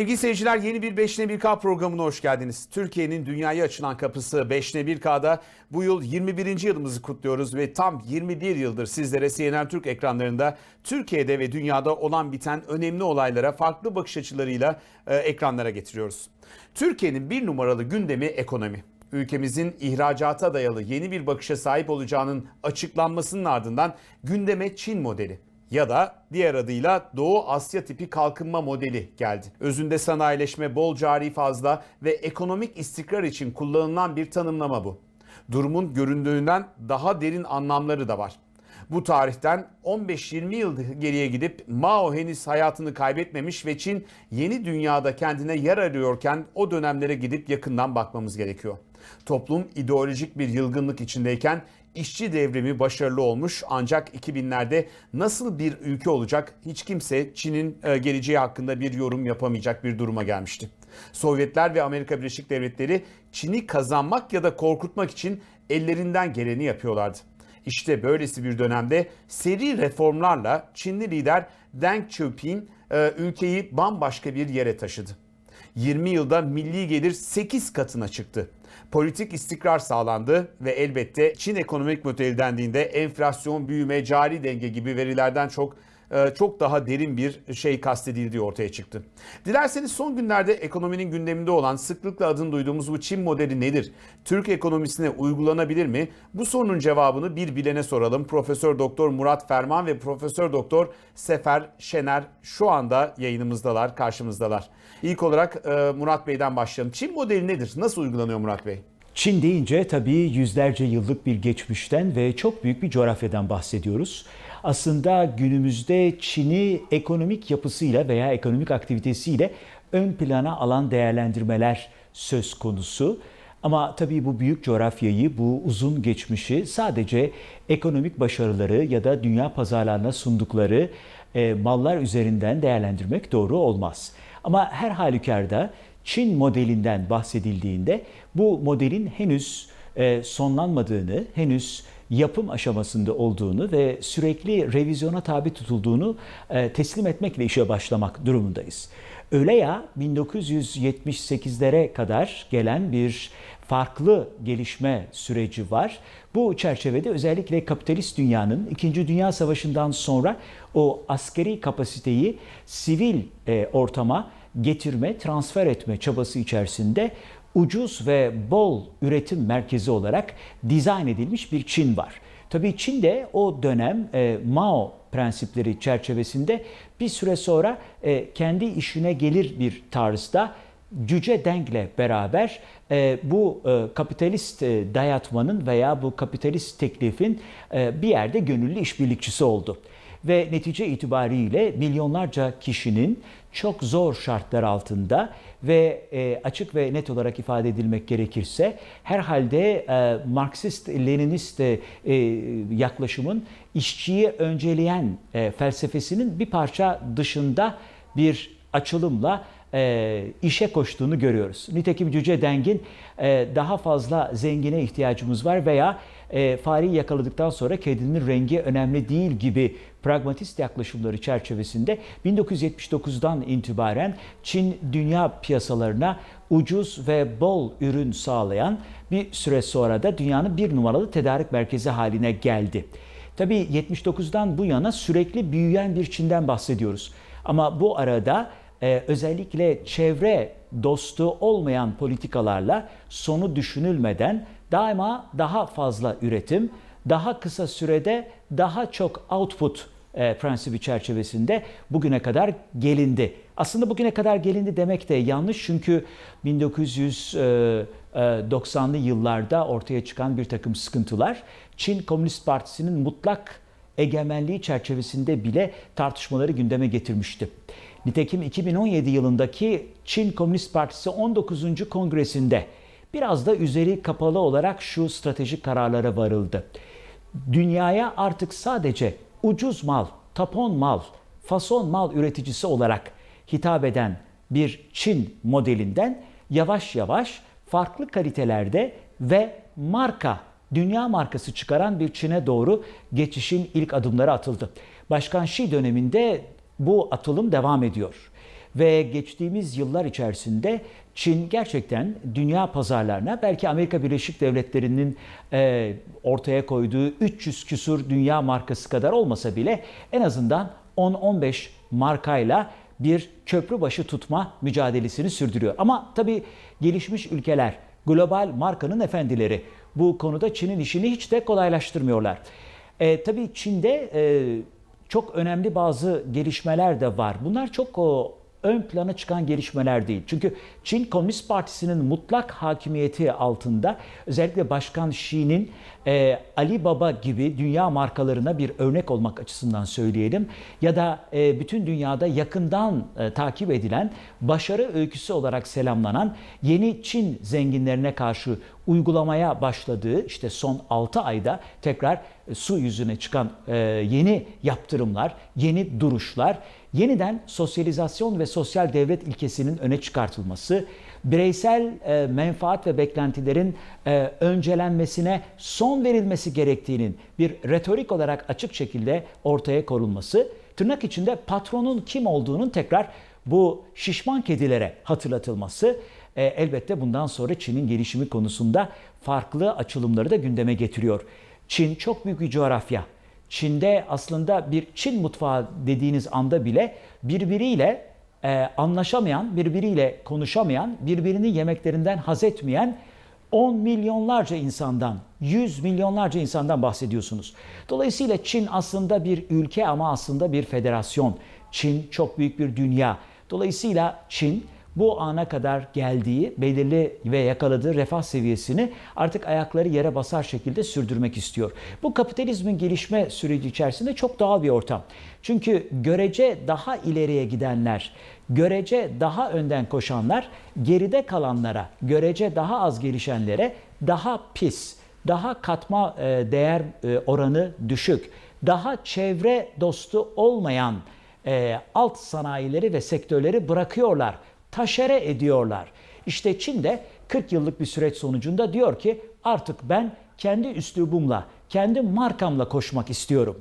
Sevgili seyirciler yeni bir 5'ne 1K programına hoş geldiniz. Türkiye'nin dünyaya açılan kapısı 5'ne 1K'da bu yıl 21. yılımızı kutluyoruz ve tam 21 yıldır sizlere CNN Türk ekranlarında Türkiye'de ve dünyada olan biten önemli olaylara farklı bakış açılarıyla e, ekranlara getiriyoruz. Türkiye'nin bir numaralı gündemi ekonomi. Ülkemizin ihracata dayalı yeni bir bakışa sahip olacağının açıklanmasının ardından gündeme Çin modeli ya da diğer adıyla Doğu Asya tipi kalkınma modeli geldi. Özünde sanayileşme, bol cari fazla ve ekonomik istikrar için kullanılan bir tanımlama bu. Durumun göründüğünden daha derin anlamları da var. Bu tarihten 15-20 yıl geriye gidip Mao henüz hayatını kaybetmemiş ve Çin yeni dünyada kendine yer arıyorken o dönemlere gidip yakından bakmamız gerekiyor. Toplum ideolojik bir yılgınlık içindeyken işçi devrimi başarılı olmuş ancak 2000'lerde nasıl bir ülke olacak hiç kimse Çin'in e, geleceği hakkında bir yorum yapamayacak bir duruma gelmişti. Sovyetler ve Amerika Birleşik Devletleri Çin'i kazanmak ya da korkutmak için ellerinden geleni yapıyorlardı. İşte böylesi bir dönemde seri reformlarla Çinli lider Deng Xiaoping e, ülkeyi bambaşka bir yere taşıdı. 20 yılda milli gelir 8 katına çıktı. Politik istikrar sağlandı ve elbette Çin ekonomik modeli dendiğinde enflasyon, büyüme, cari denge gibi verilerden çok çok daha derin bir şey kastedildiği ortaya çıktı. Dilerseniz son günlerde ekonominin gündeminde olan sıklıkla adını duyduğumuz bu Çin modeli nedir? Türk ekonomisine uygulanabilir mi? Bu sorunun cevabını bir bilene soralım. Profesör Doktor Murat Ferman ve Profesör Doktor Sefer Şener şu anda yayınımızdalar, karşımızdalar. İlk olarak e, Murat Bey'den başlayalım. Çin modeli nedir? Nasıl uygulanıyor Murat Bey? Çin deyince tabii yüzlerce yıllık bir geçmişten ve çok büyük bir coğrafyadan bahsediyoruz. Aslında günümüzde Çin'i ekonomik yapısıyla veya ekonomik aktivitesiyle ön plana alan değerlendirmeler söz konusu. Ama tabii bu büyük coğrafyayı, bu uzun geçmişi sadece ekonomik başarıları ya da dünya pazarlarına sundukları e, mallar üzerinden değerlendirmek doğru olmaz. Ama her halükarda Çin modelinden bahsedildiğinde bu modelin henüz e, sonlanmadığını, henüz yapım aşamasında olduğunu ve sürekli revizyona tabi tutulduğunu e, teslim etmekle işe başlamak durumundayız. Öyle ya 1978'lere kadar gelen bir farklı gelişme süreci var. Bu çerçevede özellikle kapitalist dünyanın 2. Dünya Savaşı'ndan sonra o askeri kapasiteyi sivil e, ortama getirme, transfer etme çabası içerisinde ucuz ve bol üretim merkezi olarak dizayn edilmiş bir Çin var. Tabii Çin de o dönem e, Mao prensipleri çerçevesinde bir süre sonra e, kendi işine gelir bir tarzda Cüce Deng'le beraber e, bu e, kapitalist e, dayatmanın veya bu kapitalist teklifin e, bir yerde gönüllü işbirlikçisi oldu. Ve netice itibariyle milyonlarca kişinin çok zor şartlar altında ve e, açık ve net olarak ifade edilmek gerekirse herhalde e, Marksist-Leninist e, e, yaklaşımın işçiyi önceleyen e, felsefesinin bir parça dışında bir açılımla e, işe koştuğunu görüyoruz. Nitekim Cüce Deng'in e, daha fazla zengine ihtiyacımız var veya e, fareyi yakaladıktan sonra kedinin rengi önemli değil gibi pragmatist yaklaşımları çerçevesinde 1979'dan itibaren Çin dünya piyasalarına ucuz ve bol ürün sağlayan bir süre sonra da dünyanın bir numaralı tedarik merkezi haline geldi. Tabii 79'dan bu yana sürekli büyüyen bir Çin'den bahsediyoruz. Ama bu arada e, özellikle çevre dostu olmayan politikalarla sonu düşünülmeden daima daha fazla üretim, daha kısa sürede daha çok output e, prensibi çerçevesinde bugüne kadar gelindi. Aslında bugüne kadar gelindi demek de yanlış çünkü 1990'lı yıllarda ortaya çıkan bir takım sıkıntılar Çin Komünist Partisi'nin mutlak egemenliği çerçevesinde bile tartışmaları gündeme getirmişti. Nitekim 2017 yılındaki Çin Komünist Partisi 19. kongresinde biraz da üzeri kapalı olarak şu stratejik kararlara varıldı. Dünyaya artık sadece ucuz mal, tapon mal, fason mal üreticisi olarak hitap eden bir Çin modelinden yavaş yavaş farklı kalitelerde ve marka, dünya markası çıkaran bir Çin'e doğru geçişin ilk adımları atıldı. Başkan Xi döneminde bu atılım devam ediyor. Ve geçtiğimiz yıllar içerisinde Çin gerçekten dünya pazarlarına belki Amerika Birleşik Devletleri'nin e, ortaya koyduğu 300 küsur dünya markası kadar olmasa bile en azından 10-15 markayla bir köprü başı tutma mücadelesini sürdürüyor. Ama tabii gelişmiş ülkeler, global markanın efendileri bu konuda Çin'in işini hiç de kolaylaştırmıyorlar. E, tabii Çin'de e, çok önemli bazı gelişmeler de var. Bunlar çok o, ön plana çıkan gelişmeler değil. Çünkü Çin Komünist Partisi'nin mutlak hakimiyeti altında özellikle Başkan Xi'nin e, Ali Baba gibi dünya markalarına bir örnek olmak açısından söyleyelim ya da e, bütün dünyada yakından e, takip edilen başarı öyküsü olarak selamlanan yeni Çin zenginlerine karşı uygulamaya başladığı işte son 6 ayda tekrar e, su yüzüne çıkan e, yeni yaptırımlar, yeni duruşlar, yeniden sosyalizasyon ve sosyal devlet ilkesinin öne çıkartılması, bireysel e, menfaat ve beklentilerin e, öncelenmesine son verilmesi gerektiğinin bir retorik olarak açık şekilde ortaya konulması, tırnak içinde patronun kim olduğunun tekrar bu şişman kedilere hatırlatılması e, elbette bundan sonra Çin'in gelişimi konusunda farklı açılımları da gündeme getiriyor. Çin çok büyük bir coğrafya. Çin'de aslında bir Çin mutfağı dediğiniz anda bile birbiriyle e, anlaşamayan, birbiriyle konuşamayan, birbirini yemeklerinden haz etmeyen 10 milyonlarca insandan, 100 milyonlarca insandan bahsediyorsunuz. Dolayısıyla Çin aslında bir ülke ama aslında bir federasyon. Çin çok büyük bir dünya. Dolayısıyla Çin bu ana kadar geldiği belirli ve yakaladığı refah seviyesini artık ayakları yere basar şekilde sürdürmek istiyor. Bu kapitalizmin gelişme süreci içerisinde çok doğal bir ortam. Çünkü görece daha ileriye gidenler, görece daha önden koşanlar geride kalanlara, görece daha az gelişenlere daha pis, daha katma e, değer e, oranı düşük, daha çevre dostu olmayan e, alt sanayileri ve sektörleri bırakıyorlar taşere ediyorlar. İşte Çin de 40 yıllık bir süreç sonucunda diyor ki artık ben kendi üslubumla, kendi markamla koşmak istiyorum.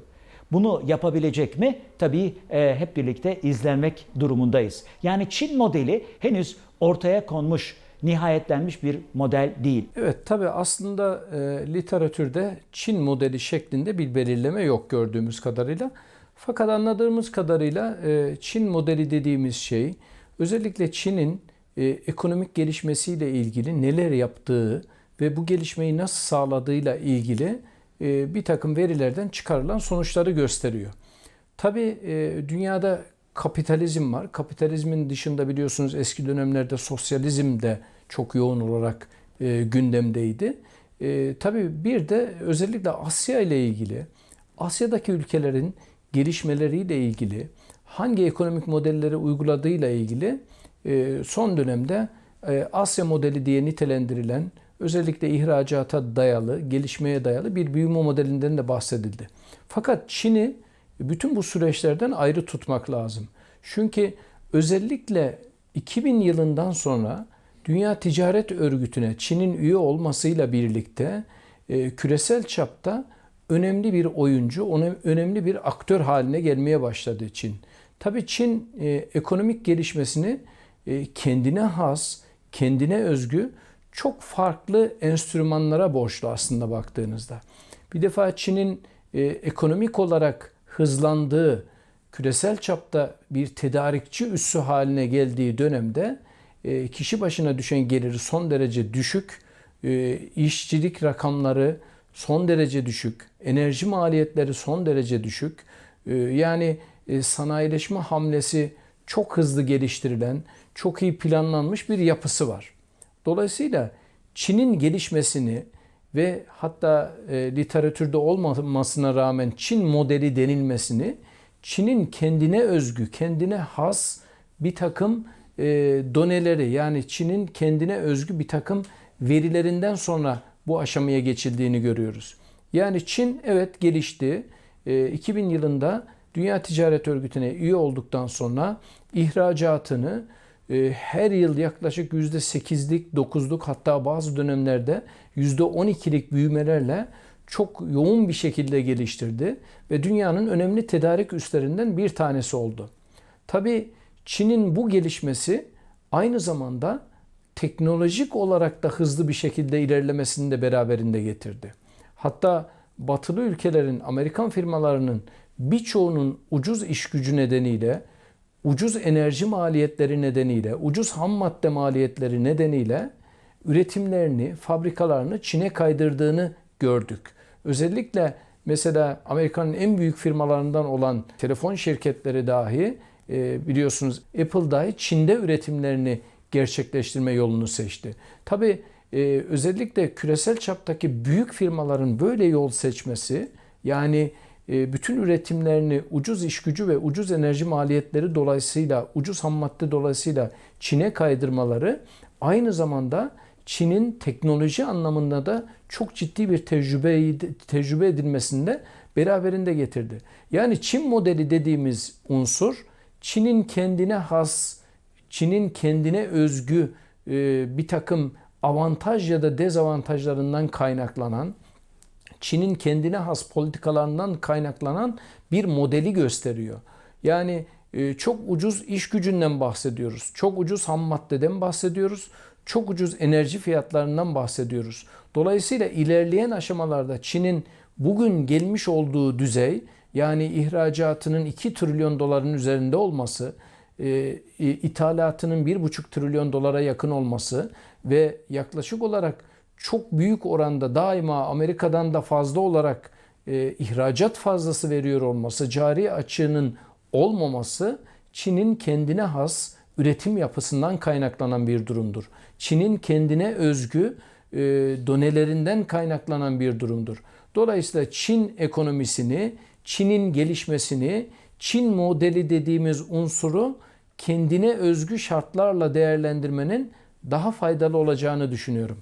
Bunu yapabilecek mi? Tabii e, hep birlikte izlenmek durumundayız. Yani Çin modeli henüz ortaya konmuş, nihayetlenmiş bir model değil. Evet tabi aslında e, literatürde Çin modeli şeklinde bir belirleme yok gördüğümüz kadarıyla. Fakat anladığımız kadarıyla e, Çin modeli dediğimiz şey özellikle Çin'in e, ekonomik gelişmesiyle ilgili neler yaptığı ve bu gelişmeyi nasıl sağladığıyla ilgili e, bir takım verilerden çıkarılan sonuçları gösteriyor. Tabi e, dünyada kapitalizm var. Kapitalizmin dışında biliyorsunuz eski dönemlerde sosyalizm de çok yoğun olarak e, gündemdeydi. E, tabii bir de özellikle Asya ile ilgili, Asya'daki ülkelerin gelişmeleriyle ilgili, hangi ekonomik modelleri uyguladığıyla ilgili e, son dönemde e, Asya modeli diye nitelendirilen özellikle ihracata dayalı, gelişmeye dayalı bir büyüme modelinden de bahsedildi. Fakat Çin'i bütün bu süreçlerden ayrı tutmak lazım. Çünkü özellikle 2000 yılından sonra Dünya Ticaret Örgütü'ne Çin'in üye olmasıyla birlikte e, küresel çapta önemli bir oyuncu, önemli bir aktör haline gelmeye başladı Çin. Tabii Çin e, ekonomik gelişmesini e, kendine has, kendine özgü çok farklı enstrümanlara borçlu aslında baktığınızda. Bir defa Çin'in e, ekonomik olarak hızlandığı, küresel çapta bir tedarikçi üssü haline geldiği dönemde e, kişi başına düşen geliri son derece düşük, e, işçilik rakamları son derece düşük, enerji maliyetleri son derece düşük. E, yani sanayileşme hamlesi çok hızlı geliştirilen, çok iyi planlanmış bir yapısı var. Dolayısıyla Çin'in gelişmesini ve hatta e, literatürde olmamasına rağmen Çin modeli denilmesini Çin'in kendine özgü, kendine has bir takım e, doneleri yani Çin'in kendine özgü bir takım verilerinden sonra bu aşamaya geçildiğini görüyoruz. Yani Çin evet gelişti. E, 2000 yılında Dünya Ticaret Örgütü'ne üye olduktan sonra ihracatını e, her yıl yaklaşık %8'lik, 9'luk hatta bazı dönemlerde %12'lik büyümelerle çok yoğun bir şekilde geliştirdi ve dünyanın önemli tedarik üstlerinden bir tanesi oldu. Tabi Çin'in bu gelişmesi aynı zamanda teknolojik olarak da hızlı bir şekilde ilerlemesini de beraberinde getirdi. Hatta batılı ülkelerin, Amerikan firmalarının birçoğunun ucuz iş gücü nedeniyle, ucuz enerji maliyetleri nedeniyle, ucuz ham madde maliyetleri nedeniyle üretimlerini, fabrikalarını Çin'e kaydırdığını gördük. Özellikle mesela Amerika'nın en büyük firmalarından olan telefon şirketleri dahi e, biliyorsunuz Apple dahi Çin'de üretimlerini gerçekleştirme yolunu seçti. Tabi özellikle küresel çaptaki büyük firmaların böyle yol seçmesi yani e, bütün üretimlerini ucuz iş gücü ve ucuz enerji maliyetleri dolayısıyla ucuz ham madde dolayısıyla Çin'e kaydırmaları aynı zamanda Çin'in teknoloji anlamında da çok ciddi bir tecrübe tecrübe edilmesini de beraberinde getirdi. Yani Çin modeli dediğimiz unsur Çin'in kendine has, Çin'in kendine özgü e, bir takım avantaj ya da dezavantajlarından kaynaklanan, Çin'in kendine has politikalarından kaynaklanan bir modeli gösteriyor. Yani e, çok ucuz iş gücünden bahsediyoruz. Çok ucuz ham maddeden bahsediyoruz. Çok ucuz enerji fiyatlarından bahsediyoruz. Dolayısıyla ilerleyen aşamalarda Çin'in bugün gelmiş olduğu düzey yani ihracatının 2 trilyon doların üzerinde olması, e, ithalatının 1,5 trilyon dolara yakın olması ve yaklaşık olarak çok büyük oranda daima Amerika'dan da fazla olarak e, ihracat fazlası veriyor olması, cari açığının olmaması Çin'in kendine has üretim yapısından kaynaklanan bir durumdur. Çin'in kendine özgü e, donelerinden kaynaklanan bir durumdur. Dolayısıyla Çin ekonomisini, Çin'in gelişmesini, Çin modeli dediğimiz unsuru kendine özgü şartlarla değerlendirmenin daha faydalı olacağını düşünüyorum.